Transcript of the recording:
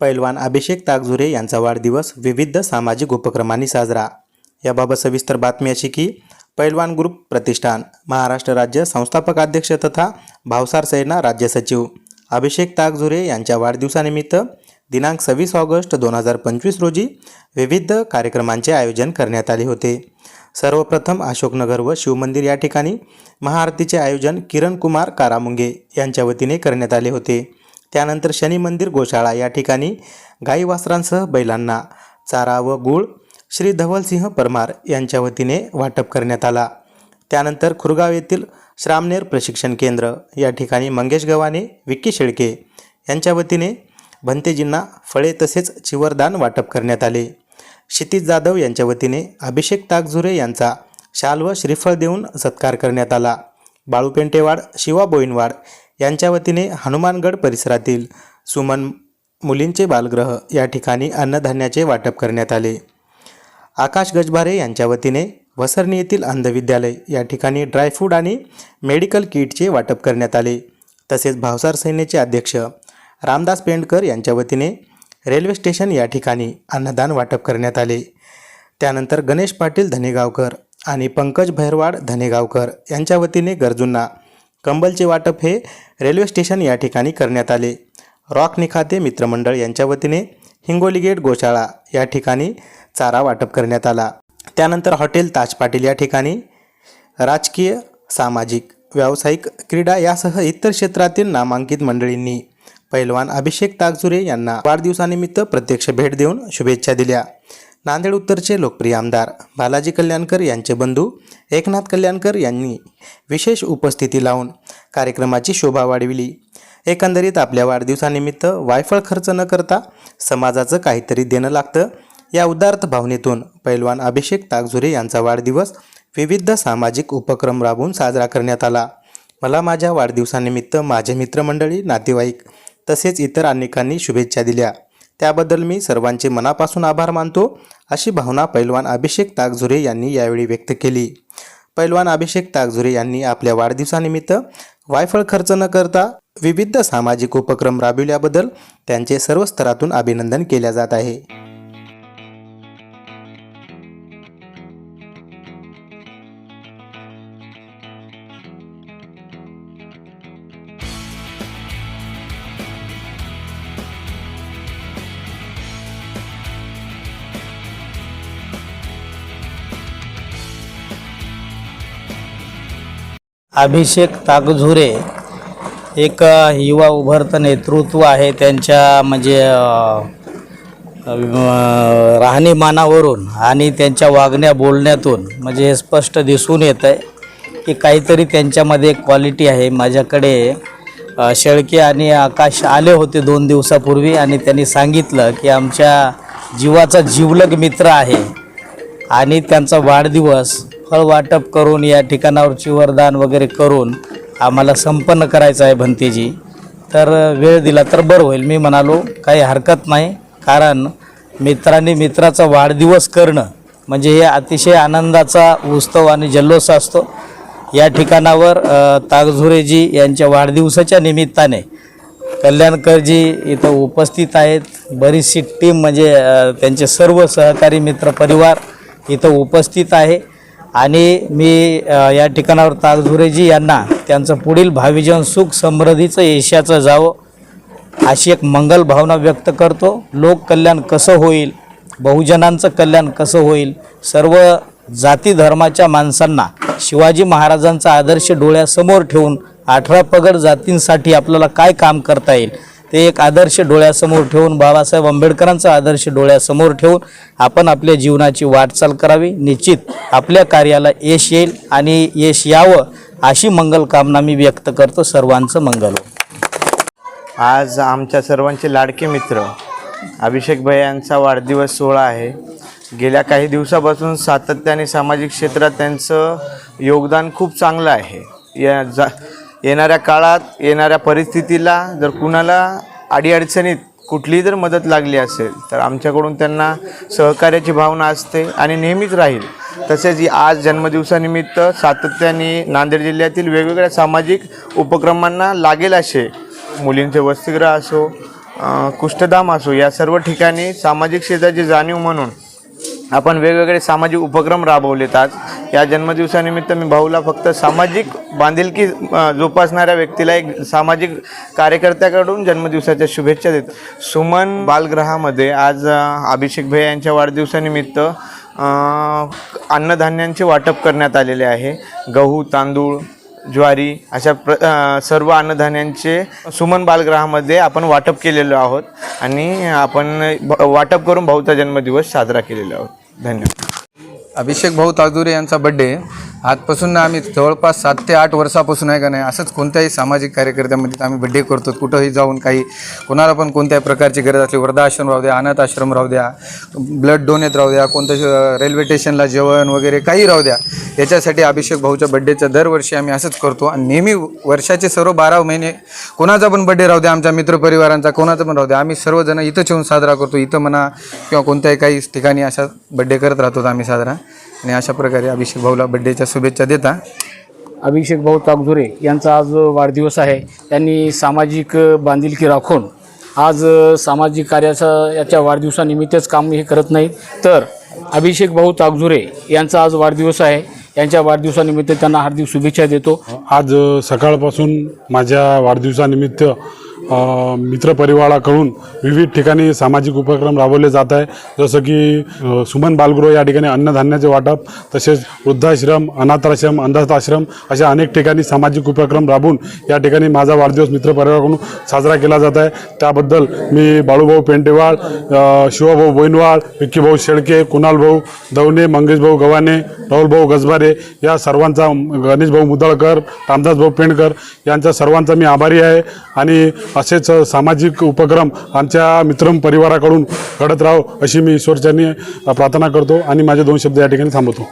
पैलवान अभिषेक ताकझुरे यांचा वाढदिवस विविध सामाजिक उपक्रमांनी साजरा. याबाबत सविस्तर बातमी अशी की पैलवान ग्रुप प्रतिष्ठान महाराष्ट्र राज्य संस्थापक अध्यक्ष तथा भावसार सेना राज्य सचिव अभिषेक ताकझुरे यांच्या वाढदिवसानिमित्त दिनांक सव्वीस ऑगस्ट दोन हजार पंचवीस रोजी विविध कार्यक्रमांचे आयोजन करण्यात आले होते. सर्वप्रथम अशोकनगर व शिवमंदिर या ठिकाणी महाआरतीचे आयोजन किरण कुमार कारामुंगे यांच्या वतीने करण्यात आले होते. त्यानंतर शनी मंदिर गोशाळा या ठिकाणी गाई वासरांसह बैलांना चारा व गूळ श्री धवलसिंह परमार यांच्या वतीने वाटप करण्यात आला. त्यानंतर खुरगाव येथील श्रामनेर प्रशिक्षण केंद्र या ठिकाणी मंगेश गव्हाणे विक्की शेळके यांच्या वतीने भंतेजींना फळे तसेच चिवरदान वाटप करण्यात आले. क्षितिज जाधव यांच्या वतीने अभिषेक ताकझुरे यांचा शाल व श्रीफळ देऊन सत्कार करण्यात आला. बाळू पेंटेवाड शिवा बोईनवाड यांच्या वतीने हनुमानगड परिसरातील सुमन मुलींचे बालगृह या ठिकाणी अन्नधान्याचे वाटप करण्यात आले. आकाश गजबारे यांच्या वतीने वसरणी येथील अंधविद्यालय या ठिकाणी ड्रायफ्रूट आणि मेडिकल किटचे वाटप करण्यात आले. तसेच भावसार सेनेचे अध्यक्ष रामदास पेंडकर यांच्या वतीने रेल्वे स्टेशन या ठिकाणी अन्नदान वाटप करण्यात आले. त्यानंतर गणेश पाटील धनेगावकर आणि पंकज भैरवाड धनेगावकर यांच्या वतीने गरजूंना कंबलचे वाटप हे रेल्वे स्टेशन या ठिकाणी करण्यात आले. रॉक निखाते मित्रमंडळ यांच्या वतीने हिंगोली गेट गोशाळा या ठिकाणी चारा वाटप करण्यात आला. त्यानंतर हॉटेल ताज पाटील या ठिकाणी राजकीय सामाजिक व्यावसायिक क्रीडा यासह इतर क्षेत्रातील नामांकित मंडळींनी पैलवान अभिषेक ताकजुरे यांना वाढदिवसानिमित्त प्रत्यक्ष भेट देऊन शुभेच्छा दिल्या. नांदेड उत्तरचे लोकप्रिय आमदार बालाजी कल्याणकर यांचे बंधू एकनाथ कल्याणकर यांनी विशेष उपस्थिती लावून कार्यक्रमाची शोभा वाढविली. एकंदरीत आपल्या वाढदिवसानिमित्त वायफळ खर्च न करता समाजाचं काहीतरी देणं लागतं. या उदार्थ भावनेतून पैलवान अभिषेक ताकझुरे यांचा वाढदिवस विविध सामाजिक उपक्रम राबवून साजरा करण्यात आला. मला माझ्या वाढदिवसानिमित्त माझे मित्रमंडळी नातेवाईक तसेच इतर अनेकांनी शुभेच्छा दिल्या. त्याबद्दल मी सर्वांचे मनापासून आभार मानतो अशी भावना पैलवान अभिषेक तागझुरे यांनी यावेळी व्यक्त केली. पैलवान अभिषेक तागझुरे यांनी आपल्या वाढदिवसानिमित्त वायफळ खर्च न करता विविध सामाजिक उपक्रम राबविल्याबद्दल त्यांचे सर्व स्तरातून अभिनंदन केल्या जात आहे. अभिषेक ताकझुरे एक युवा उभरतं नेतृत्व आहे त्यांच्या म्हणजे राहणीमानावरून आणि त्यांच्या वागण्या बोलण्यातून म्हणजे हे स्पष्ट दिसून येतं आहे की काहीतरी त्यांच्यामध्ये क्वालिटी आहे. माझ्याकडे शेळके आणि आकाश आले होते दोन दिवसापूर्वी आणि त्यांनी सांगितलं की आमच्या जीवाचा जीवलग मित्र आहे आणि त्यांचा वाढदिवस फळ वाटप करून या ठिकाणावरची वरदान वगैरे करून आम्हाला संपन्न करायचं आहे भंतेजी. तर वेळ दिला तर बरं होईल. मी म्हणालो काही हरकत नाही. कारण मित्रांनी मित्राचा वाढदिवस करणं म्हणजे हे अतिशय आनंदाचा उत्सव आणि जल्लोष असतो. या ठिकाणावर तागझुरेजी यांच्या वाढदिवसाच्या निमित्ताने कल्याणकरजी इथं उपस्थित आहेत. बरीचशी टीम म्हणजे त्यांचे सर्व सहकारी मित्रपरिवार इथं उपस्थित आहे. आणि मी या ठिकाणावर तागझुरेजी यांना त्यांचं पुढील भावीजन सुख समृद्धीचं यशाचं जावं अशी एक मंगल भावना व्यक्त करतो. लोक कल्याण कसं होईल? बहुजनांचं कल्याण कसं होईल? सर्व जाती धर्माच्या माणसांना शिवाजी महाराजांचा आदर्श डोळ्यासमोर ठेवून अठरा पगड जातींसाठी आपल्याला काय काम करता येईल? ते एक आदर्श डोळ्यासमोर ठेवून बाबासाहेब आंबेडकरांचा आदर्श डोळ्यासमोर ठेवून आपण आपल्या जीवनाची वाटचाल करावी. निश्चित आपल्या कार्याला यश येईल आणि यश यावं अशी मंगल कामना मी व्यक्त करतो. सर्वांचं मंगल हो. आज आमच्या सर्वांचे लाडके मित्र अभिषेक भयांचा यांचा वाढदिवस सोहळा आहे. गेल्या काही दिवसापासून सातत्याने सामाजिक क्षेत्रात त्यांचं योगदान खूप चांगलं आहे. या जा येणाऱ्या काळात येणाऱ्या परिस्थितीला जर कुणाला अडीअडचणीत कुठलीही जर मदत लागली असेल तर आमच्याकडून त्यांना सहकार्याची भावना असते आणि नेहमीच राहील. तसेच आज जन्मदिवसानिमित्त सातत्याने नांदेड जिल्ह्यातील वेगवेगळ्या सामाजिक उपक्रमांना लागेल असे मुलींचे वसतिगृह असो कुष्ठधाम असो या सर्व ठिकाणी सामाजिक क्षेत्राची जाणीव म्हणून आपण वेगवेगळे सामाजिक उपक्रम राबवलेत आज. या जन्मदिवसानिमित्त मी भाऊला फक्त सामाजिक बांधिलकी जोपासणाऱ्या व्यक्तीला एक सामाजिक कार्यकर्त्याकडून जन्मदिवसाच्या शुभेच्छा देतो. सुमन बालगृहामध्ये आज अभिषेक भैया यांच्या वाढदिवसानिमित्त अन्नधान्यांचे वाटप करण्यात आलेले आहे. गहू तांदूळ ज्वारी अशा प्र सर्व अन्नधान्यांचे सुमन बालगृहामध्ये आपण वाटप केलेलो आहोत आणि आपण वाटप करून भाऊचा जन्मदिवस साजरा केलेला आहोत. धन्यवाद. अभिषेक भाऊ ताजुरे यांचा बड्डे आजपासून ना आम्ही जवळपास सात ते आठ वर्षापासून आहे का नाही असंच कोणत्याही सामाजिक कार्यकर्त्यामध्ये आम्ही बड्डे करतो. कुठंही जाऊन काही कोणाला पण कोणत्याही प्रकारची गरज असली वृद्धाश्रम राहू द्या अनाथ आश्रम राहू द्या ब्लड डोनेट राहू द्या कोणत्या रेल्वे स्टेशनला जेवण वगैरे काही राहू द्या याच्यासाठी अभिषेक भाऊच्या बड्डेचं दरवर्षी आम्ही असंच करतो. आणि नेहमी वर्षाचे सर्व बारा महिने कोणाचा पण बड्डे राहू द्या आमच्या मित्रपरिवारांचा कोणाचा पण राहू द्या आम्ही सर्वजण इथंच येऊन साजरा करतो. इथं म्हणा किंवा कोणत्याही काही ठिकाणी अशा बड्डे करत राहतो आम्ही साजरा. आणि अशा प्रकारे अभिषेक भाऊला बड्डेच्या शुभेच्छा देता. अभिषेक भाऊ ताकजुरे यांचा आज वाढदिवस आहे. त्यांनी सामाजिक बांधिलकी राखून आज सामाजिक कार्याचा याच्या वाढदिवसानिमित्तच काम हे करत नाहीत. तर अभिषेक भाऊ ताकजुरे यांचा आज वाढदिवस आहे. यांच्या वाढदिवसानिमित्त त्यांना हार्दिक शुभेच्छा देतो. आज सकाळपासून माझ्या वाढदिवसानिमित्त मित्रपरिवाराकडून विविध ठिकाणी सामाजिक उपक्रम राबवले जात आहे जसं की सुमन बालगृह या ठिकाणी अन्नधान्याचे वाटप तसेच वृद्धाश्रम अनाथाश्रम अंधाश्रम अशा अनेक ठिकाणी सामाजिक उपक्रम राबवून या ठिकाणी माझा वाढदिवस मित्रपरिवाराकडून साजरा केला जात आहे. त्याबद्दल मी बाळूभाऊ पेंटेवाळ शिवभाऊ शिवाभाऊ बोईनवाळ विक्कीभाऊ शेळके कुणालभाऊ दवणे मंगेशभाऊ गव्हाणे राहुलभाऊ गजबारे या सर्वांचा गणेशभाऊ मुदळकर रामदासभाऊ पेंडकर यांच्या सर्वांचा मी आभारी आहे. आणि असेच सामाजिक उपक्रम आमच्या मित्र परिवाराकडून घडत राहो अशी मी ईश्वरचरणी प्रार्थना करतो आणि माझे दोन शब्द या ठिकाणी थांबवतो.